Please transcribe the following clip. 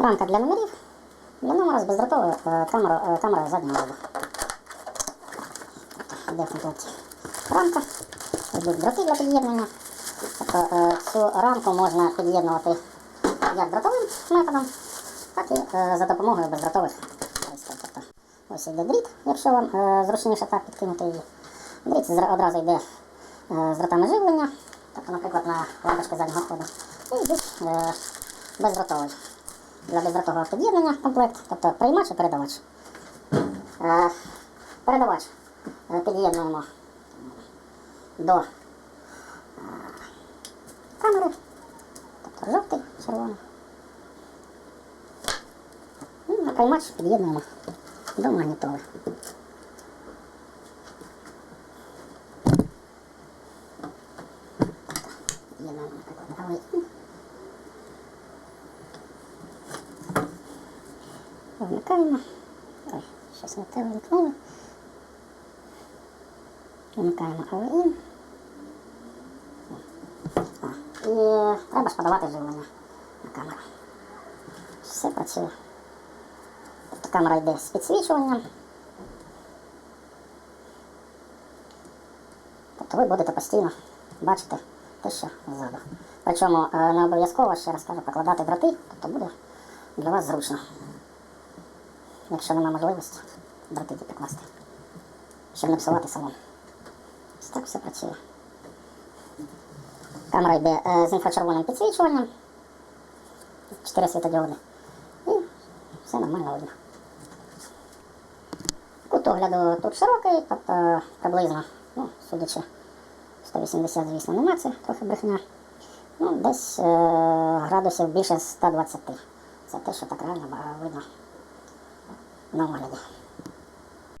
Рамка для номерів. Для номера з бездротовою е, е, камерою заднього ряду. Де в комплекті рамка. Йдуть дроти для під'єднання. Тобто е, цю рамку можна під'єднувати як дротовим методом, так і за допомогою бездротових. Тобто ось йде дріт, якщо вам зручніше так підкинути її. Дріт одразу йде з дротами живлення, тобто, наприклад, на лампочки заднього ходу. І йдуть бездротовий. Для бездротового під'єднання комплект, тобто приймач і передавач. Е, передавач е, під'єднуємо до е, камери, тобто жовтий, червоний. І на приймач під'єднуємо до магнітоли. Під'єднуємо, наприклад, AVI. Вмикаємо. Ой, щось не те вимкнули. Вмикаємо AVI. А, і треба ж подавати живлення на камеру. Все працює. Тобто камера йде з підсвічуванням. Тобто ви будете постійно бачити те, що ззаду. Причому е, не обов'язково, ще раз кажу, покладати дроти, тобто буде для вас зручно. Якщо немає можливості, дроти ті покласти. Щоб не псувати салон. Ось так все працює. Камера йде е, з інфрачервоним підсвічуванням. Чотири світодіоди. І все нормально видно. Кут огляду тут широкий, тобто приблизно, ну, судячи, 180, звісно, нема, це трохи брехня. Ну, десь е, градусів більше 120. Це те, що так реально ба- видно на огляді.